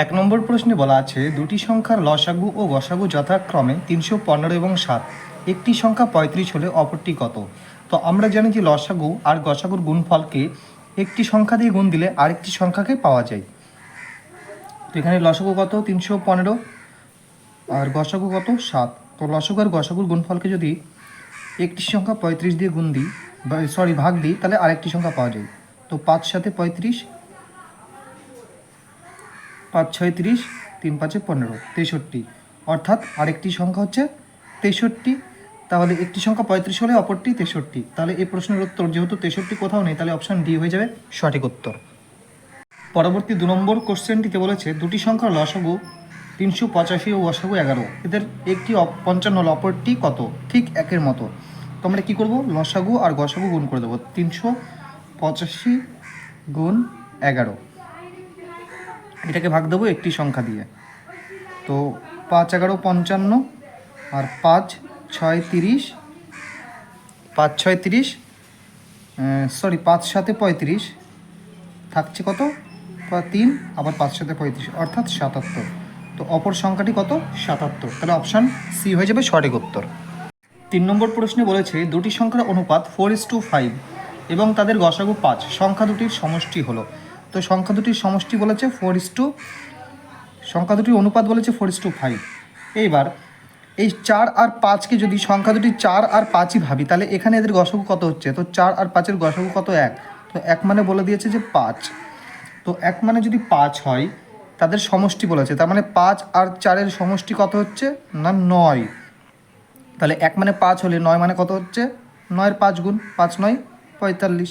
এক নম্বর প্রশ্নে বলা আছে, দুটি সংখ্যার লসাগু ও গসাগু যথাক্রমে তিনশো পনেরো এবং সাত। একটি সংখ্যা পঁয়ত্রিশ হলে অপরটি কত? তো আমরা জানি যে লসাগু আর গসাগুর গুণফলকে একটি সংখ্যা দিয়ে গুণ দিলে আরেকটি সংখ্যাকে পাওয়া যায়। তো এখানে লসাগু কত? তিনশো পনেরো। আর গসাগু কত? সাত। তো লসাগু আর গসাগুর গুণফলকে যদি একটি সংখ্যা পঁয়ত্রিশ দিয়ে গুণ দিই সরি ভাগ দিই, তাহলে আরেকটি সংখ্যা পাওয়া যায়। তো পাঁচ সাথে পঁয়ত্রিশ পাঁচ, ছয়, তিরিশ, তিন, পাঁচে পনেরো, তেষট্টি। অর্থাৎ আরেকটি সংখ্যা হচ্ছে তেষট্টি। তাহলে একটি সংখ্যা পঁয়ত্রিশ হলে অপরটি তেষট্টি। তাহলে এই প্রশ্নের উত্তর, যেহেতু তেষট্টি কোথাও নেই, তাহলে অপশান ডি হয়ে যাবে সঠিক উত্তর। পরবর্তী দু নম্বর কোশ্চেনটিতে বলেছে, দুটি সংখ্যার লসাগু তিনশো পঁচাশি ও অসাগু এগারো। এদের একটি পঞ্চান্ন অপরটি কত? ঠিক একের মতো। তো আমরা কী করব? লসাগু আর গসাগু গুণ করে দেবো। তিনশো পঁচাশি গুণ এগারো। এটাকে ভাগ দেবো একটি সংখ্যা দিয়ে। তো পাঁচ, এগারো, পঞ্চান্ন আর পাঁচ, ছয়, তিরিশ, পাঁচ, ছয়, তিরিশ সরি পাঁচ সাথে পঁয়ত্রিশ, থাকছে কত? তিন, আবার পাঁচ সাথে পঁয়ত্রিশ, অর্থাৎ সাতাত্তর। তো অপর সংখ্যাটি কত? সাতাত্তর। তাহলে অপশান সি হয়ে যাবে সঠিক উত্তর। তিন নম্বর প্রশ্নে বলেছে, দুটি সংখ্যার অনুপাত ফোর ইস টু ফাইভ এবং তাদের গসাগু পাঁচ। সংখ্যা দুটির সমষ্টি হলো। তো সংখ্যা দুটির সমষ্টি বলেছে ফোর ইস টু সংখ্যা দুটির অনুপাত বলেছে ফোর ইস টু ফাইভ এইবার এই চার আর পাঁচকে যদি সংখ্যা দুটি চার আর পাঁচই ভাবি, তাহলে এখানে এদের গসাগু কত হচ্ছে? তো চার আর পাঁচের গসাগু কত এক? তো এক মানে বলে দিয়েছে যে পাঁচ। তো এক মানে যদি পাঁচ হয়, তাদের সমষ্টি বলেছে, তার মানে পাঁচ আর চারের সমষ্টি কত হচ্ছে? না, নয়। তাহলে এক মানে পাঁচ হলে নয় মানে কত হচ্ছে? নয়ের পাঁচ গুণ পাঁচ নয়, পঁয়তাল্লিশ।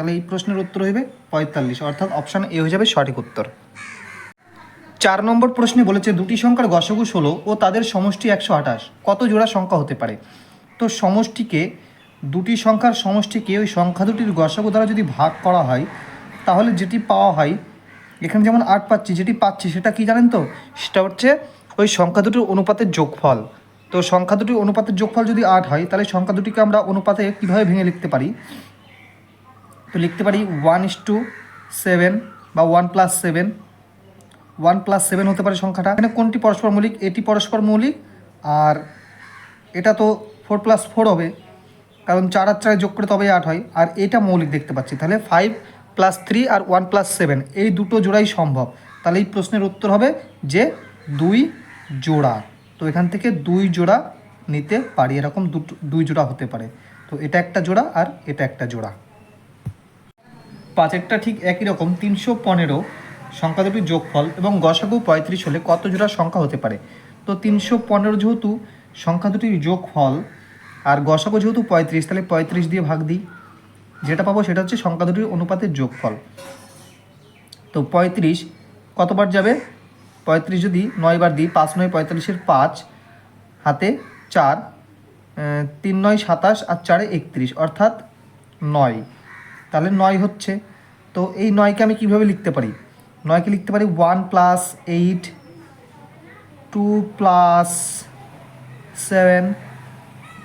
তাহলে এই প্রশ্নের উত্তর হইবে পঁয়তাল্লিশ, অর্থাৎ অপশান এ হয়ে যাবে সঠিক উত্তর। চার নম্বর প্রশ্নে বলেছে, দুটি সংখ্যার গসগু ষোলো ও তাদের সমষ্টি একশো আঠাশ। কত জোড়া সংখ্যা হতে পারে? তো সমষ্টিকে, দুটি সংখ্যার সমষ্টিকে ওই সংখ্যা দুটির গসগু দ্বারা যদি ভাগ করা হয়, তাহলে যেটি পাওয়া হয়, এখানে যেমন আট পাচ্ছি, যেটি পাচ্ছি সেটা কি জানেন তো? সেটা হচ্ছে ওই সংখ্যা দুটির অনুপাতের যোগফল। তো সংখ্যা দুটির অনুপাতের যোগফল যদি আট হয়, তাহলে সংখ্যা দুটিকে আমরা অনুপাতে কীভাবে ভেঙে লিখতে পারি? তো লিখতে পারি ওয়ান ইস টু সেভেন বা one plus seven one plus seven হতে পারে সংখ্যাটা। এখানে কোনটি পরস্পর মৌলিক? এটি পরস্পর মৌলিক আর এটা তো ফোর প্লাস ফোর হবে। কারণ চার আর চারে যোগ করে তবেই আট হয়। আর এটা মৌলিক দেখতে পাচ্ছি। তাহলে ফাইভ প্লাস থ্রি আর ওয়ান প্লাস সেভেন এই দুটো জোড়াই সম্ভব। তাহলে এই প্রশ্নের উত্তর হবে যে দুই জোড়া। তো এখান থেকে দুই জোড়া নিতে পারি। এরকম দুটো দুই জোড়া হতে পারে। তো এটা একটা জোড়া আর এটা একটা জোড়া। পাঁচেরটা ঠিক একই রকম, তিনশো পনেরো সংখ্যা দুটির যোগফল এবং গসাগু পঁয়ত্রিশ হলে কত জোড়া সংখ্যা হতে পারে? তো তিনশো পনেরো যেহেতু সংখ্যা দুটির যোগফল আর গসাগু যেহেতু পঁয়ত্রিশ, তাহলে পঁয়ত্রিশ দিয়ে ভাগ দিই। যেটা পাবো সেটা হচ্ছে সংখ্যা দুটির অনুপাতের যোগফল। তো পঁয়ত্রিশ কতবার যাবে? পঁয়ত্রিশ যদি নয়বার দিই, পাঁচ নয় পঁয়তাল্লিশের পাঁচ, হাতে চার তিন নয় সাতাশ আর চারে একত্রিশ, অর্থাৎ নয়। তাহলে নয় হচ্ছে। তো এই নয়কে আমি কীভাবে লিখতে পারি? নয়কে লিখতে পারি one plus eight two plus seven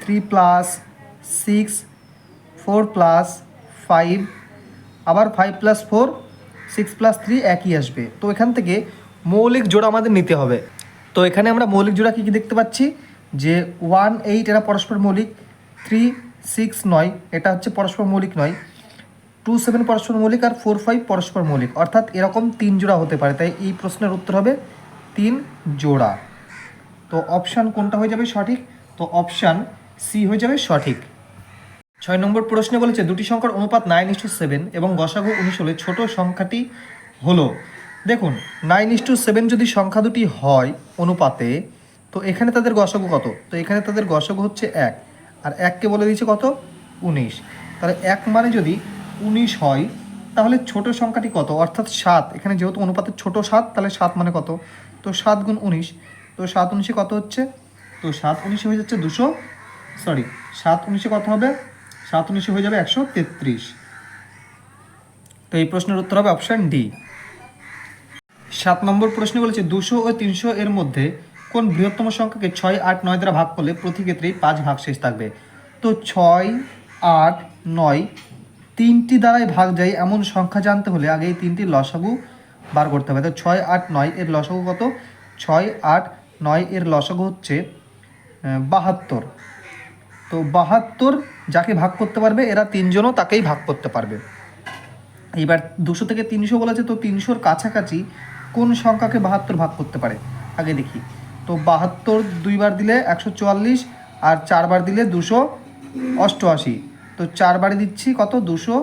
three plus six four plus five আবার five plus four six plus three একই আসবে। তো এখান থেকে মৌলিক জোড়া আমাদের নিতে হবে। তো এখানে আমরা মৌলিক জোড়া কী কী দেখতে পাচ্ছি? যে ওয়ান এইট এরা পরস্পর মৌলিক থ্রি সিক্স নয়, এটা হচ্ছে পরস্পর মৌলিক নয়। টু সেভেন পরস্পর মৌলিক আর ফোর ফাইভ পরস্পর মৌলিক। অর্থাৎ এরকম তিন জোড়া হতে পারে। তাই এই প্রশ্নের উত্তর হবে তিন জোড়া। তো অপশান কোনটা হয়ে যাবে সঠিক? তো অপশান সি হয়ে যাবে সঠিক। ছয় নম্বর প্রশ্নে বলেছে, দুটি সংখ্যার অনুপাত নাইন ইস টু সেভেন এবং গসাগু উনিশ হলে ছোট সংখ্যাটি হলো। দেখুন নাইন ইস টু সেভেন যদি সংখ্যা দুটি হয় অনুপাতে, তো এখানে তাদের গসাগু কত? তো এখানে তাদের গসাগু হচ্ছে এক। আর এককে বলে দিয়েছে কত? উনিশ। তাহলে এক মানে যদি উনিশ হয়, তাহলে ছোট সংখ্যাটি কত? অর্থাৎ সাত। এখানে যেহেতু অনুপাতের ছোট সাত, তাহলে সাত মানে কত? তো সাত গুণ উনিশ। তো সাত উনিশে কত হচ্ছে? তো সাত উনিশে হয়ে যাচ্ছে দুশো সরি সাত উনিশে কত হবে? সাত উনিশে হয়ে যাবে একশো তেত্রিশ। তো এই প্রশ্নের উত্তর হবে অপশান ডি। সাত নম্বর প্রশ্নে বলেছে, দুশো ও তিনশো এর মধ্যে কোন বৃহত্তম সংখ্যাকে ছয়, আট, নয় দ্বারা ভাগ করলে প্রতি ক্ষেত্রেই পাঁচ ভাগ শেষ থাকবে? তো ছয়, আট, নয় তিনটি দ্বারাই ভাগ যায়, এমন সংখ্যা জানতে হলে আগে এই তিনটি লসাগু বার করতে হবে। তো ছয় আট নয় এর লসাগু কত? ছয় আট নয় এর লসাগু হচ্ছে বাহাত্তর। তো বাহাত্তর যাকে ভাগ করতে পারবে, এরা তিনজনও তাকেই ভাগ করতে পারবে। এবার দুশো থেকে তিনশো বলেছে, তো তিনশোর কাছাকাছি কোন সংখ্যাকে বাহাত্তর ভাগ করতে পারে? আগে দেখি। তো বাহাত্তর দুইবার দিলে একশো চুয়াল্লিশ আর চারবার দিলে দুশো অষ্টআশি। তো চারবারে দিচ্ছি, কত? দুশো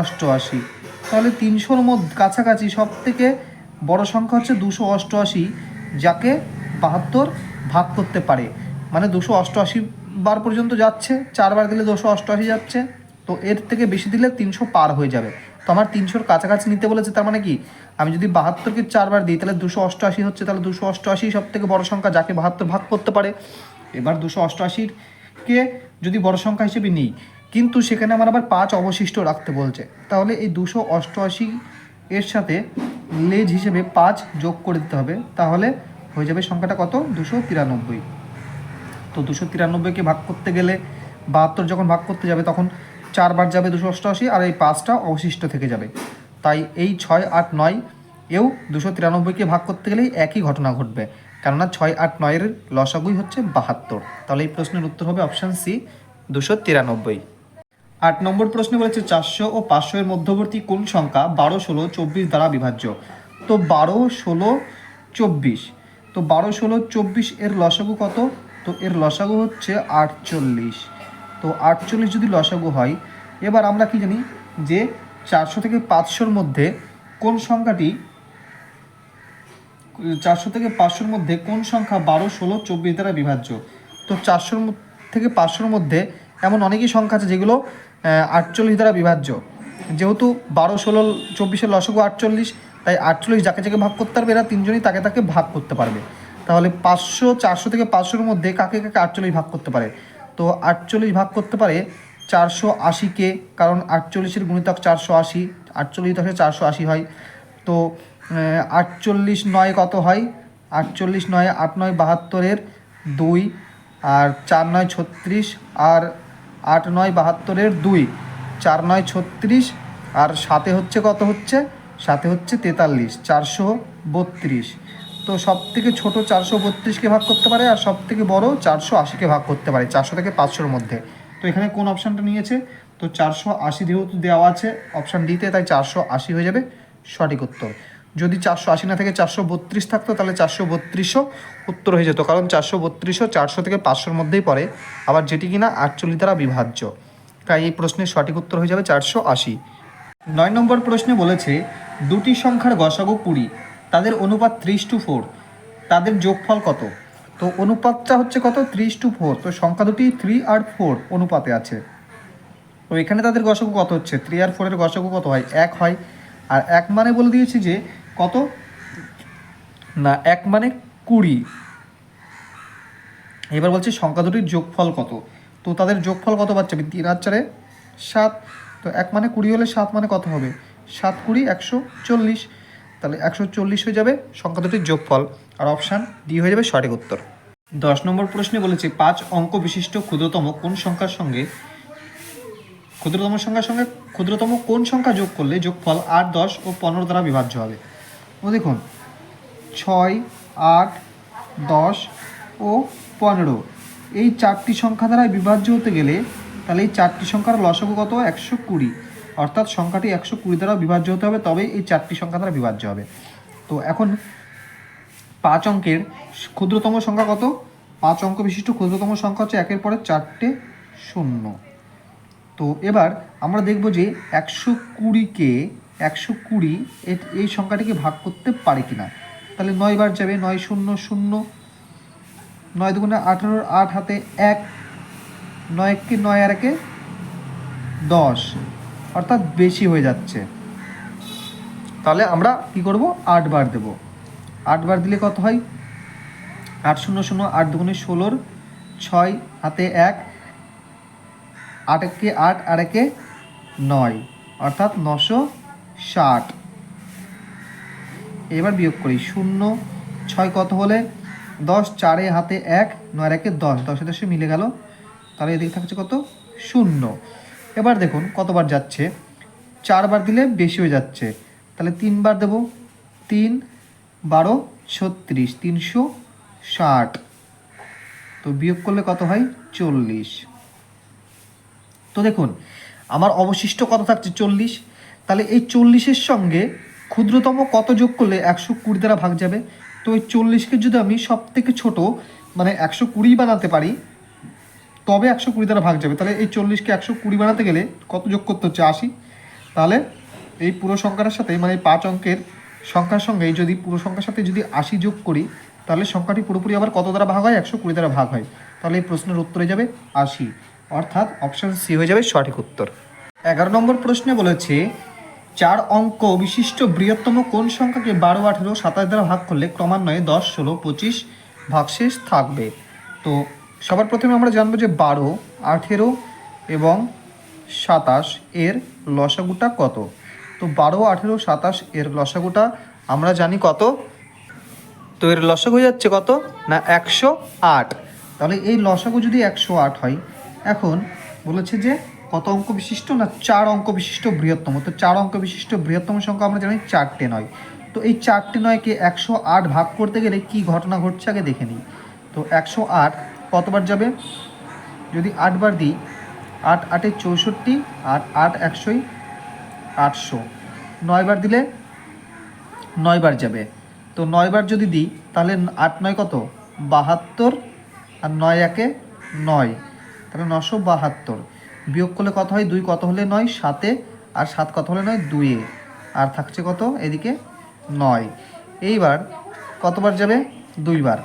অষ্টআশি। তাহলে তিনশোর মধ্যে কাছাকাছি সব থেকে বড় সংখ্যা হচ্ছে দুশো অষ্টআশি, যাকে বাহাত্তর ভাগ করতে পারে। মানে দুশো অষ্টআশি বার পর্যন্ত যাচ্ছে চারবার দিলে দুশো অষ্টআশি যাচ্ছে, তো এর থেকে বেশি দিলে তিনশো পার হয়ে যাবে। তো আমার তিনশোর কাছাকাছি নিতে বলেছে, তার মানে কি? আমি যদি বাহাত্তরকে চারবার দিই, তাহলে দুশো অষ্টআশি হচ্ছে, তাহলে দুশো অষ্টআশি সব থেকে বড় সংখ্যা, যাকে বাহাত্তর ভাগ করতে পারে। এবার দুশো অষ্টআশিকে যদি বড় সংখ্যা হিসেবে নিই কিন্তু সেখানে আমার আবার পাঁচ অবশিষ্ট রাখতে বলছে। তাহলে এই দুশো অষ্টআশি এর সাথে লেজ হিসেবে পাঁচ যোগ করে দিতে হবে। তাহলে হয়ে যাবে সংখ্যাটা কত? দুশো তিরানব্বই। তো দুশো তিরানব্বইকে ভাগ করতে গেলে বাহাত্তর যখন ভাগ করতে যাবে, তখন চারবার যাবে দুশো অষ্টআশি আর এই পাঁচটা অবশিষ্ট থেকে যাবে। তাই এই ছয়, আট, নয় এও দুশো তিরানব্বইকে ভাগ করতে গেলেই একই ঘটনা ঘটবে। কেননা ছয়, আট, নয়ের লসাগুই হচ্ছে বাহাত্তর। তাহলে এই প্রশ্নের উত্তর হবে অপশান সি, দুশো তিরানব্বই। আট নম্বর প্রশ্নে বলেছে, চারশো ও পাঁচশো এর মধ্যবর্তী কোন সংখ্যা বারো, ষোলো, চব্বিশ দ্বারা বিভাজ্য। তো বারো, ষোলো, চব্বিশ। তো বারো, ষোলো, চব্বিশ এর লসাগু কত? তো এর লসাগু হচ্ছে আটচল্লিশ। তো আটচল্লিশ যদি লসাগু হয়, এবার আমরা কি জানি যে চারশো থেকে পাঁচশোর মধ্যে কোন সংখ্যাটি, চারশো থেকে পাঁচশোর মধ্যে কোন সংখ্যা বারো, ষোলো, চব্বিশ দ্বারা বিভাজ্য? তো চারশোর থেকে পাঁচশোর মধ্যে এমন অনেকই সংখ্যা আছে যেগুলো আটচল্লিশ দ্বারা বিভাজ্য। যেহেতু বারো, ষোলো, চব্বিশের লসগু আটচল্লিশ, তাই আটচল্লিশ যাকে যাকে ভাগ করতে পারবে, এরা তিনজনই তাকে তাকে ভাগ করতে পারবে। তাহলে পাঁচশো, চারশো থেকে পাঁচশোর মধ্যে কাকে কাকে আটচল্লিশ ভাগ করতে পারে? তো আটচল্লিশ ভাগ করতে পারে চারশো আশিকে, কারণ আটচল্লিশের গুণিতক চারশো আশি, আটচল্লিশ দশে চারশো আশি হয়। তো আটচল্লিশ নয় কত হয়? আটচল্লিশ নয়, আট নয় বাহাত্তরের দুই, আর চার নয় ছত্রিশ, আর আট নয় বাহাত্তরের দুই, চার নয় ছত্রিশ, আর সাথে হচ্ছে কত হচ্ছে? সাথে হচ্ছে তেতাল্লিশ, চারশো বত্রিশ। তো সব থেকে ছোটো চারশো বত্রিশকে ভাগ করতে পারে, আর সব থেকে বড়ো চারশো আশিকে ভাগ করতে পারে, চারশো থেকে পাঁচশোর মধ্যে। তো এখানে কোন অপশানটা নিয়েছে? তো চারশো আশি যেহেতু দেওয়া আছে অপশান ডিতে, তাই চারশো আশি হয়ে যাবে, সঠিক উত্তর। যদি চারশো আশি না থেকে চারশো বত্রিশ থাকতো, তাহলে চারশো বত্রিশও উত্তর হয়ে যেত। কারণ চারশো বত্রিশও চারশো থেকে পাঁচশোর মধ্যেই পড়ে। আবার যেটি কিনা আটচল্লিশ দ্বারা বিভাজ্য। তাই এই প্রশ্নের সঠিক উত্তর হয়ে যাবে চারশো আশি। নয় নম্বর প্রশ্নে বলেছে, দুটি সংখ্যার গসাগু কুড়ি, তাদের অনুপাত ত্রিশ টু ফোর তাদের যোগফল কত? তো অনুপাতটা হচ্ছে কত? ত্রিশ টু ফোর তো সংখ্যা দুটি থ্রি আর ফোর অনুপাতে আছে। তো এখানে তাদের গসাগু কত হচ্ছে? থ্রি আর ফোরের গসাগু কত হয়? এক হয়। আর এক মানে বলে দিয়েছি যে কত? না, এক মানে কুড়ি। এবার বলছি সংখ্যা দুটির যোগফল কত? তো তাদের যোগফল কত পাচ্ছে? আমি তিন আর চারে সাত, তো এক মানে কুড়ি হলে সাত মানে কত হবে? সাত কুড়ি, একশো চল্লিশ। তাহলে একশো চল্লিশ হয়ে যাবে সংখ্যা দুটির যোগফল। আর অপশান ডি হয়ে যাবে সঠিক উত্তর। দশ নম্বর প্রশ্নে বলেছে, পাঁচ অঙ্ক বিশিষ্ট ক্ষুদ্রতম কোন সংখ্যার সঙ্গে ক্ষুদ্রতম সংখ্যার সঙ্গে ক্ষুদ্রতম কোন সংখ্যা যোগ করলে যোগফল আট, দশ ও পনেরো দ্বারা বিভাজ্য হবে? দেখুন, ছয়, আট, দশ ও পনেরো। এই চারটি সংখ্যা দ্বারা বিভাজ্য হতে গেলে তাহলে এই চারটি সংখ্যার লসগু কত? একশো কুড়ি। অর্থাৎ সংখ্যাটি একশো কুড়ি দ্বারা বিভাজ্য হতে হবে, তবে এই চারটি সংখ্যা দ্বারা বিভাজ্য হবে। তো এখন পাঁচ অঙ্কের ক্ষুদ্রতম সংখ্যা কত? পাঁচ অঙ্ক বিশিষ্ট ক্ষুদ্রতম সংখ্যা হচ্ছে একের পরে চারটে শূন্য। তো এবার আমরা দেখব যে একশো কুড়িকে একশো কুড়ি এই সংখ্যাটিকে ভাগ করতে পারে কিনা? তাহলে নয় বার যাবে, নয় শূন্য শূন্য, নয় দুগুণে আঠারোর আট হাতে এক, নয় এককে নয় আর একে দশ। অর্থাৎ বেশি হয়ে যাচ্ছে। তাহলে আমরা কি করব? আট বার দেব। আট বার দিলে কত হয়? আট শূন্য শূন্য, আট দুগুণে ষোলোর ছয় হাতে এক, আট একে আট আর একে নয়। অর্থাৎ নশো ষাট। এবার বিয়োগ করি, শূন্য, ছয় কত হলে? দশ, চারে হাতে এক, নয়, একে দশ। দশে দশে মিলে গেল। তাহলে এদিকে থাকছে কত? শূন্য। এবার দেখুন কতবার যাচ্ছে। চারবার দিলে বেশি হয়ে যাচ্ছে। তাহলে তিনবার দেবো। তিন, বারো, ছত্রিশ, তিনশো ষাট। তো বিয়োগ করলে কত হয়? চল্লিশ। তো দেখুন, আমার অবশিষ্ট কত থাকছে? চল্লিশ। তাহলে এই চল্লিশের সঙ্গে ক্ষুদ্রতম কত যোগ করলে একশো কুড়ি দ্বারা ভাগ যাবে? তো এই চল্লিশকে যদি আমি সব থেকে ছোটো মানে একশো কুড়ি বানাতে পারি, তবে একশো কুড়ি দ্বারা ভাগ যাবে। তাহলে এই চল্লিশকে একশো কুড়ি বানাতে গেলে কত যোগ করতে হচ্ছে? আশি। তাহলে এই পুরো সংখ্যাটার সাথে মানে পাঁচ অঙ্কের সংখ্যার সঙ্গে যদি, পুরো সংখ্যার সাথে যদি আশি যোগ করি, তাহলে সংখ্যাটি পুরোপুরি আবার কত দ্বারা ভাগ হয়? একশো কুড়ি দ্বারা ভাগ হয়। তাহলে এই প্রশ্নের উত্তরে যাবে আশি। অর্থাৎ অপশান সি হয়ে যাবে সঠিক উত্তর। এগারো নম্বর প্রশ্নে বলেছে চার অঙ্ক বিশিষ্ট বৃহত্তম কোন সংখ্যাকে বারো, আঠেরো, সাতাশ দ্বারা ভাগ করলে ক্রমান্বয়ে দশ, ষোলো, পঁচিশ ভাগশেষ থাকবে। তো সবার প্রথমে আমরা জানব যে বারো, আঠেরো এবং সাতাশ এর লসাগুটা কত? তো বারো, আঠেরো, সাতাশ এর লসাগুটা আমরা জানি কত? তো এর লসাগু যাচ্ছে কত? না, একশো আট। তাহলে এই লসাগু যদি একশো আট হয়, এখন বলেছে যে কত অঙ্ক বিশিষ্ট না চার অঙ্ক বিশিষ্ট বৃহত্তম? তো চার অঙ্ক বিশিষ্ট বৃহত্তম সংখ্যা আমরা জানি চারটে নয়। তো এই চারটে নয়কে একশো আট ভাগ করতে গেলে কি ঘটনা ঘটছে আগে দেখে নিই। তো একশো আট কতবার যাবে? যদি আটবার দিই, আট আটে চৌষট্টি, আর আট একশোই আটশো। নয়বার দিলে নয়বার যাবে। তো নয়বার যদি দিই, তাহলে আট নয় কত? বাহাত্তর, আর নয় একে নয়। তাহলে নশো বাহাত্তর। বিয়োগ করলে কত হয়? দুই কত হলে নয়? সাতে। আর সাত কত হলে নয়? দুইয়ে। আর থাকছে কত? এদিকে নয়। এইবার কতবার যাবে? দুইবার।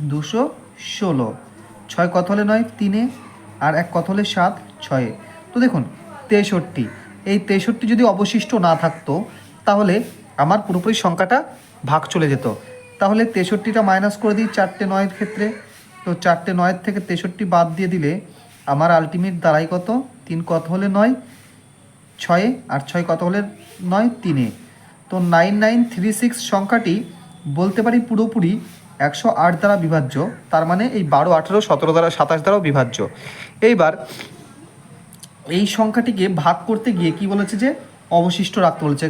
দুশো ষোলো। ছয় কত হলে নয়? তিনে। আর এক কত হলে সাত? ছয়ে। তো দেখুন, তেষট্টি। এই তেষট্টি যদি অবশিষ্ট না থাকতো, তাহলে আমার পুরোপুরি সংখ্যাটা ভাগ চলে যেত। তাহলে তেষট্টিটা মাইনাস করে দিই চারটে নয়ের ক্ষেত্রে। তো চারটে নয়ের থেকে তেষট্টি বাদ দিয়ে দিলে আমার আলটিমেট দাঁড়াই কত? তিন কত হলে নয়? ছয়ে। আর ছয় কত হলে নয়? তিনে। তো নাইন নাইন থ্রি সিক্স সংখ্যাটি বলতে পারি পুরোপুরি একশো আট দ্বারা বিভাজ্য। তার মানে এই বারো, আঠেরো, সতেরো দ্বারা সাতাশ দ্বারাও বিভাজ্য। এইবার এই সংখ্যাটিকে ভাগ করতে গিয়ে কি বলেছে যে, অবশিষ্ট রাখতে বলেছে।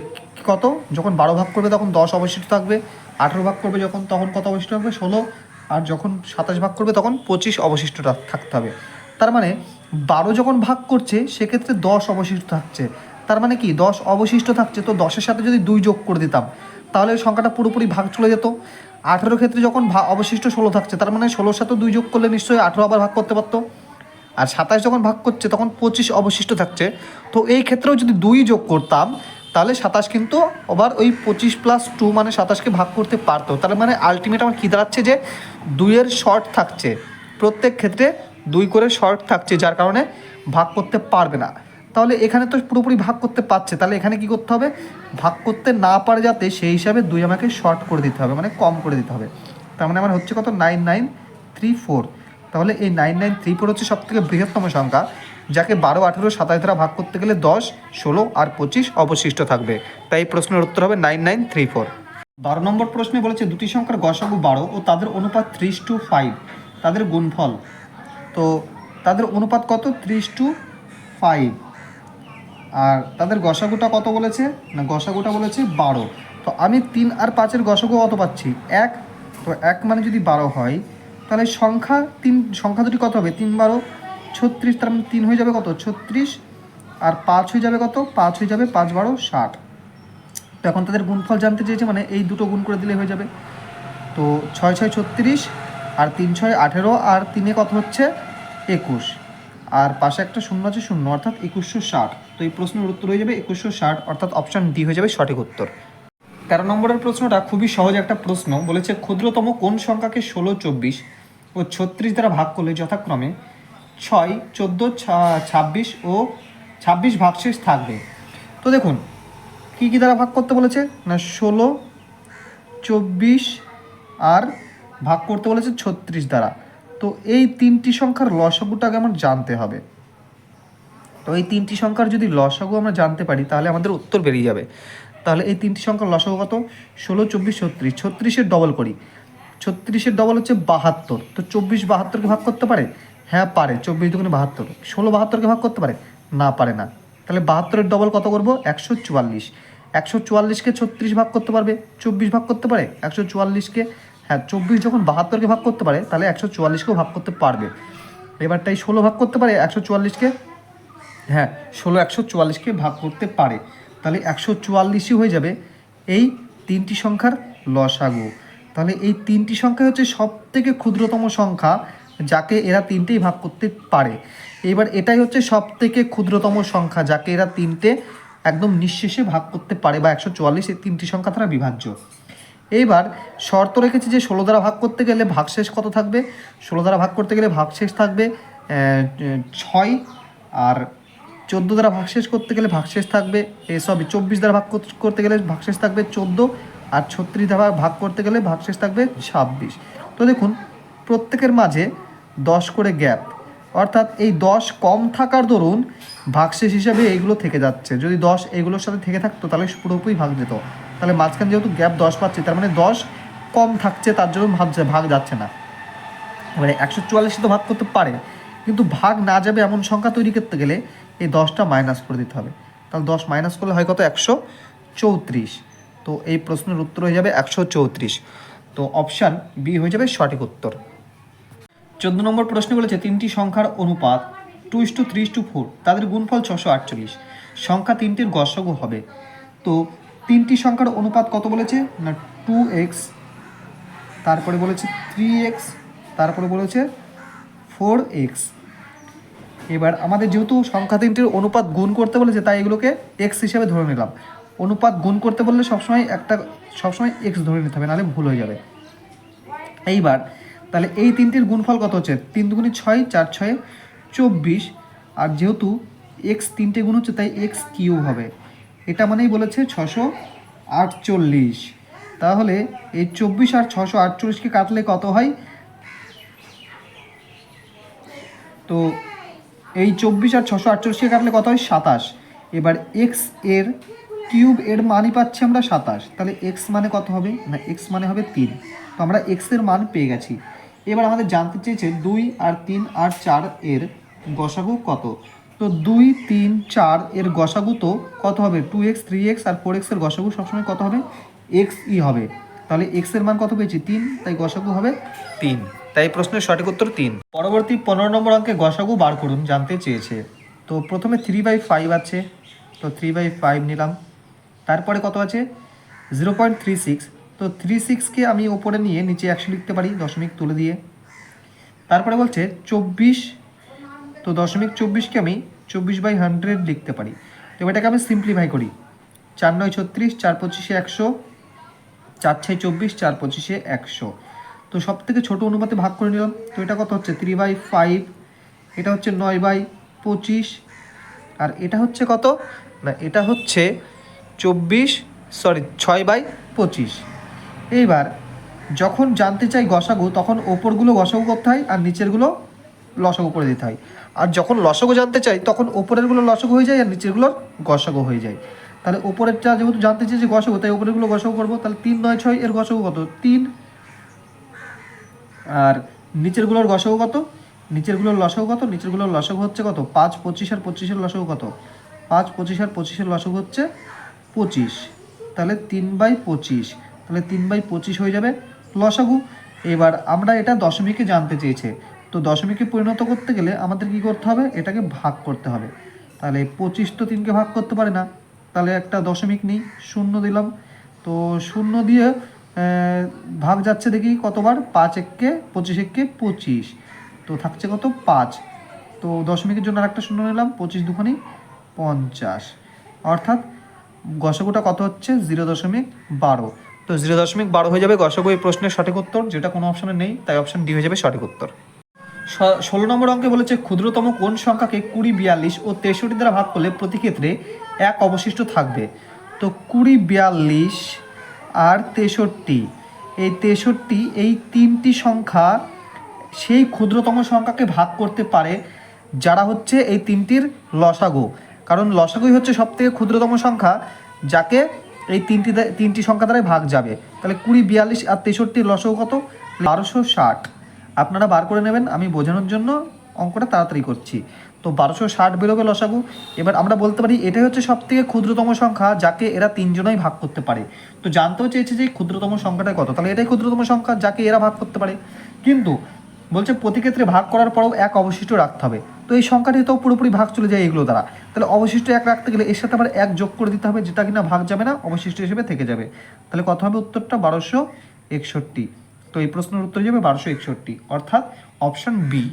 কত? যখন বারো ভাগ করবে তখন দশ অবশিষ্ট থাকবে। আঠেরো ভাগ করবে যখন, তখন কত অবশিষ্ট থাকবে ষোলো। আর যখন সাতাশ ভাগ করবে, তখন পঁচিশ অবশিষ্ট থাকতে হবে। তার মানে বারো যখন ভাগ করছে, সেক্ষেত্রে দশ অবশিষ্ট থাকছে। তার মানে কি? দশ অবশিষ্ট থাকছে, তো দশের সাথে যদি দুই যোগ করে দিতাম, তাহলে সংখ্যাটা পুরোপুরি ভাগ চলে যেত। আঠেরো ক্ষেত্রে যখন অবশিষ্ট ষোলো থাকছে, তার মানে ষোলোর সাথে দুই যোগ করলে নিশ্চয়ই আঠেরো আবার ভাগ করতে পারতো। আর সাতাশ যখন ভাগ করছে, তখন পঁচিশ অবশিষ্ট থাকছে। তো এই ক্ষেত্রেও যদি দুই যোগ করতাম তাহলে সাতাশ কিন্তু আবার ওই পঁচিশ প্লাস টু মানে সাতাশকে ভাগ করতে পারতো। তাহলে মানে আলটিমেট আমার কী দাঁড়াচ্ছে যে দুইয়ের শর্ট থাকছে। প্রত্যেক ক্ষেত্রে দুই করে শর্ট থাকছে, যার কারণে ভাগ করতে পারবে না। তাহলে এখানে তো পুরোপুরি ভাগ করতে পারছে। তাহলে এখানে কি করতে হবে? ভাগ করতে না পারে যাতে সেই হিসাবে দুই আমাকে শর্ট করে দিতে হবে মানে কম করে দিতে হবে। তার মানে আমার হচ্ছে কত? নাইন নাইন থ্রি ফোর তাহলে এই নাইন নাইন থ্রি ফোর হচ্ছে সব থেকে বৃহত্তম সংখ্যা। যাকে বারো, আঠেরো, সাতাশ দ্বারা ভাগ করতে গেলে দশ, ষোলো আর পঁচিশ অবশিষ্ট থাকবে। তাই এই প্রশ্নের উত্তর হবে নাইন নাইন থ্রি ফোর। বারো নম্বর প্রশ্নে বলেছে দুটি সংখ্যার গসাগু বারো ও তাদের অনুপাত ত্রিশ টু ফাইভ। তাদের গুণফল। তো তাদের অনুপাত কত? ত্রিশ টু ফাইভ। আর তাদের গসাগুটা কত বলেছে? না, গসাগুটা বলেছে বারো। তো আমি তিন আর পাঁচের গসাগু কত পাচ্ছি? এক। তো এক মানে যদি বারো হয়, তাহলে সংখ্যা তিন, সংখ্যা দুটি কত হবে? তিন বারো ছত্রিশ, তার মানে তিন হয়ে যাবে কত? ছত্রিশ আর পাঁচ হয়ে যাবে কত? পাঁচ হয়ে যাবে পাঁচ বারো ষাট। তো এখন তাদের গুণফল জানতে চেয়েছে মানে এই দুটো গুণ করে দিলে হয়ে যাবে। তো ছয় ছয় ছত্রিশ আর তিন ছয় আঠেরো আর তিনে কত হচ্ছে? একুশ। আর পাশে একটা শূন্য আছে, শূন্য, অর্থাৎ একুশশো ষাট। তো এই প্রশ্নের উত্তর হয়ে যাবে একুশশো ষাট, অর্থাৎ অপশান ডি হয়ে যাবে সঠিক উত্তর। তেরো নম্বরের প্রশ্নটা খুবই সহজ একটা প্রশ্ন, বলেছে ক্ষুদ্রতম কোন সংখ্যাকে ষোলো, চব্বিশ ও ছত্রিশ দ্বারা ভাগ করলে যথাক্রমে ছয়, চোদ্দ ছাব্বিশ ও ছাব্বিশ ভাগশেষ থাকবে। তো দেখুন, কী কী দ্বারা ভাগ করতে বলেছে? না, ষোলো, চব্বিশ আর ভাগ করতে বলেছে ছত্রিশ দ্বারা। তো এই তিনটি সংখ্যার লসাগুটাকে আমার জানতে হবে। তো এই তিনটি সংখ্যার যদি লসাগু আমরা জানতে পারি, তাহলে আমাদের উত্তর বেরিয়ে যাবে। তাহলে এই তিনটি সংখ্যার লসাগু কত? ষোলো, চব্বিশ, ছত্রিশ। ছত্রিশের ডবল করি। ছত্রিশের ডবল হচ্ছে বাহাত্তর। তো চব্বিশ, বাহাত্তরকে ভাগ করতে পারে? হ্যাঁ পারে। চব্বিশ দুগুণে বাহাত্তর। ষোলো বাহাত্তরকে ভাগ করতে পারে? না পারে না। তাহলে বাহাত্তরের ডবল কত করব? একশো চুয়াল্লিশ। একশো চুয়াল্লিশকে ছত্রিশ ভাগ করতে পারবে? চব্বিশ ভাগ করতে পারে? একশো চুয়াল্লিশকে? হ্যাঁ চব্বিশ যখন বাহাত্তরকে ভাগ করতে পারে, তাহলে একশো চুয়াল্লিশকেও ভাগ করতে পারবে। এবারটাই ষোলো ভাগ করতে পারে? একশো চুয়াল্লিশকে? হ্যাঁ ষোলো একশো চুয়াল্লিশকে ভাগ করতে পারে। তাহলে একশো চুয়াল্লিশই হয়ে যাবে এই তিনটি সংখ্যার লসাগু। তাহলে এই তিনটি সংখ্যা হচ্ছে সব থেকে ক্ষুদ্রতম সংখ্যা। যাকে এরা তিনটেই ভাগ করতে পারে। এবার এটাই হচ্ছে সব থেকে ক্ষুদ্রতম সংখ্যা, যাকে এরা তিনটে একদম নিঃশেষে ভাগ করতে পারে বা একশো চুয়াল্লিশ এই তিনটি সংখ্যা তারা বিভাজ্য। এইবার শর্ত রেখেছি যে ষোলো দ্বারা ভাগ করতে গেলে ভাগশেষ কত থাকবে? ষোলো দ্বারা ভাগ করতে গেলে ভাগশেষ থাকবে ছয়, আর চোদ্দ দ্বারা ভাগশেষ করতে গেলে ভাগশেষ থাকবে সরি, চব্বিশ দ্বারা ভাগ করতে গেলে ভাগশেষ থাকবে চোদ্দ, আর ছত্রিশ দ্বারা ভাগ করতে গেলে ভাগশেষ থাকবে ছাব্বিশ। তো দেখুন, প্রত্যেকের মাঝে দশ করে গ্যাপ। অর্থাৎ এই দশ কম থাকার দরুন ভাগশেষ হিসাবে এইগুলো থেকে যাচ্ছে। যদি দশ এগুলোর সাথে থেকে থাকতো, তাহলে পুরোপুরি ভাগ যেত তাহলে মাঝখানে যেহেতু গ্যাপ দশ পাচ্ছে, তার মানে দশ কম থাকছে, তার জন্য ভাগ ভাগ যাচ্ছে না। মানে একশো চুয়াল্লিশে তো ভাগ করতে পারে, কিন্তু ভাগ না যাবে এমন সংখ্যা তৈরি করতে গেলে এই দশটা মাইনাস করে দিতে হবে। তাহলে দশ মাইনাস করলে হয় কত? একশো চৌত্রিশ। তো এই প্রশ্নের উত্তর হয়ে যাবে একশো চৌত্রিশ। তো অপশান বি হয়ে যাবে সঠিক উত্তর। চোদ্দ নম্বর প্রশ্ন বলেছে, তিনটি সংখ্যার অনুপাত two is to three is to four, তাদের গুণফল ছশো আটচল্লিশ। সংখ্যা তিনটির গসাগু হবে। তো তিনটি সংখ্যার অনুপাত কত বলেছে? না, টু এক্স, তারপরে বলেছে থ্রি এক্স, তারপরে বলেছে ফোর এক্স। এবার আমাদের যেহেতু সংখ্যা তিনটির অনুপাত গুণ করতে বলেছে, তাই এগুলোকে এক্স হিসেবে ধরে নিলাম। অনুপাত গুণ করতে বললে সবসময় একটা, সবসময় এক্স ধরে নিতে হবে, নাহলে ভুল হয়ে যাবে। এইবার তাহলে এই তিনটির গুণফল কত হচ্ছে? তিন দুগুণি ছয়, চার ছয়ে, চব্বিশ। আর যেহেতু এক্স তিনটে গুণ হচ্ছে, তাই এক্স কিউ হবে। এটা মানেই বলেছে ছশো আটচল্লিশ। তাহলে এই চব্বিশ আর ছশো আটচল্লিশকে কাটলে কত হয়? তো এই চব্বিশ আর ছশো আটচল্লিশকে কাটলে কত হয়? সাতাশ। এবার এক্সের কিউব এর মানই পাচ্ছি আমরা সাতাশ। তাহলে এক্স মানে কত হবে? না এক্স মানে হবে তিন। তো আমরা এক্সের মান পেয়ে গেছি। এবার আমাদের জানতে চেয়েছে দুই আর তিন আর চার এর গসাগু কত? তো দুই, তিন, চার এর গসাগু তো কত হবে? টু এক্স থ্রি এক্স আর ফোর এক্সের গসাগু সবসময় কত হবে? এক্স ই হবে। তাহলে এক্সের মান কত পেয়েছি? তিন, তাই গসাগু হবে তিন। তাই প্রশ্নের সঠিক উত্তর তিন। পরবর্তী পনেরো নম্বর অঙ্কে গসাগু বার করুন, জানতে চেয়েছে। তো প্রথমে থ্রি বাই ফাইভ আছে। তো থ্রি বাই ফাইভ নিলাম। তারপরে কত আছে? জিরো পয়েন্ট থ্রি সিক্স তো থ্রি সিক্সকে আমি ওপরে নিয়ে নিচে একশো লিখতে পারি, দশমিক তুলে দিয়ে। তারপরে বলছে চব্বিশ, তো দশমিক চব্বিশকে আমি চব্বিশ বাই হান্ড্রেড লিখতে পারি। তো এটাকে আমি সিম্পলিফাই করি। চার নয় ছত্রিশ, চার পঁচিশে একশো, চার ছয় চব্বিশ, চার পঁচিশে একশো। তো সব থেকে ছোটো অনুপাতে ভাগ করে নিলাম। তো এটা কত হচ্ছে? থ্রি বাই ফাইভ এটা হচ্ছে নয় বাই পঁচিশ, আর এটা হচ্ছে কত? না, এটা হচ্ছে চব্বিশ সরি ছয় বাই পঁচিশ। এইবার, যখন জানতে চাই গসাগু, তখন ওপরগুলো গসাগু করতে হয় আর নিচেরগুলো লসাগু করে দিতে হয়। আর যখন লসাগু জানতে চাই, তখন ওপরেরগুলো লসাগু হয়ে যায় আর নিচেরগুলো গসাগু হয়ে যায়। তাহলে ওপরেরটা যেহেতু জানতে চেয়েছি গসাগু, তাই ওপরেরগুলো গসাগু করব। তাহলে তিন নয় ছয় এর গসাগু কত? তিন। আর নিচেরগুলোর গসাগু কত? নিচেরগুলোর লসাগু কত? নিচেরগুলোর লসাগু হচ্ছে কত? পাঁচ, পঁচিশ আর পঁচিশের লসাগু কত? পাঁচ, পঁচিশ আর পঁচিশের লসাগু হচ্ছে পঁচিশ। তাহলে তিন বাই পঁচিশ। তাহলে তিন বাই পঁচিশ হয়ে যাবে লসাগু। এবার আমরা এটা দশমিকে জানতে চেয়েছে। তো দশমিকে পরিণত করতে গেলে আমাদের কি করতে হবে? এটাকে ভাগ করতে হবে। তাহলে পঁচিশ তো তিনকে ভাগ করতে পারে না। তাহলে একটা দশমিক নেই, শূন্য দিলাম। তো শূন্য দিয়ে ভাগ যাচ্ছে দেখি কতবার? পাঁচ এককে, পঁচিশ এককে পঁচিশ। তো থাকছে কত? পাঁচ। তো দশমিকের জন্য আরেকটা শূন্য নিলাম, পঁচিশ দুখানি পঞ্চাশ। অর্থাৎ গসগুটা কত হচ্ছে? জিরো দশমিক বারো। তো জিরো দশমিক বারো হয়ে যাবে গসগু এই প্রশ্নের সঠিক উত্তর, যেটা কোনো অপশনে নেই, তাই অপশন ডি হয়ে যাবে সঠিক উত্তর। ষোলো নম্বর অঙ্কে বলেছে, ক্ষুদ্রতম কোন সংখ্যাকে কুড়ি, বিয়াল্লিশ ও তেষট্টি দ্বারা ভাগ করলে প্রতি ক্ষেত্রে এক অবশিষ্ট থাকবে? তো কুড়ি, বিয়াল্লিশ আর তেষট্টি, এই তেষট্টি, এই তিনটি সংখ্যা সেই ক্ষুদ্রতম সংখ্যাকে ভাগ করতে পারে যারা হচ্ছে এই তিনটির লসাগু। কারণ লসাগুই হচ্ছে সব থেকে ক্ষুদ্রতম সংখ্যা, যাকে এই তিনটি তিনটি সংখ্যা দ্বারাই ভাগ যাবে। তাহলে কুড়ি, বিয়াল্লিশ আর তেষট্টি লসাগু কত? বারোশো ষাট। আপনারা বার করে নেবেন, আমি বোঝানোর জন্য অঙ্কটা তাড়াতাড়ি করছি। তো বারোশো ষাট বেরোবে লসাগু। এবার আমরা বলতে পারি, এটাই হচ্ছে সব থেকে ক্ষুদ্রতম সংখ্যা যাকে এরা তিনজনই ভাগ করতে পারে। তো জানতেও চেয়েছে যে ক্ষুদ্রতম সংখ্যাটা কত? তাহলে এটাই ক্ষুদ্রতম সংখ্যা যাকে এরা ভাগ করতে পারে। কিন্তু বলছে প্রতি ক্ষেত্রে ভাগ করার পরেও এক অবশিষ্ট রাখতে হবে। তো এই সংখ্যাটি তো পুরোপুরি ভাগ চলে যায় এগুলো দ্বারা। তাহলে অবশিষ্ট এক রাখতে গেলে এর সাথে আবার এক যোগ করে দিতে হবে, যেটা কিনা ভাগ যাবে না, অবশিষ্ট হিসেবে থেকে যাবে। তাহলে কত হবে উত্তরটা বারোশো একষট্টি। তো এই প্রশ্নের উত্তর হিসেবে বারোশো একষট্টি। অর্থাৎ অপশান বি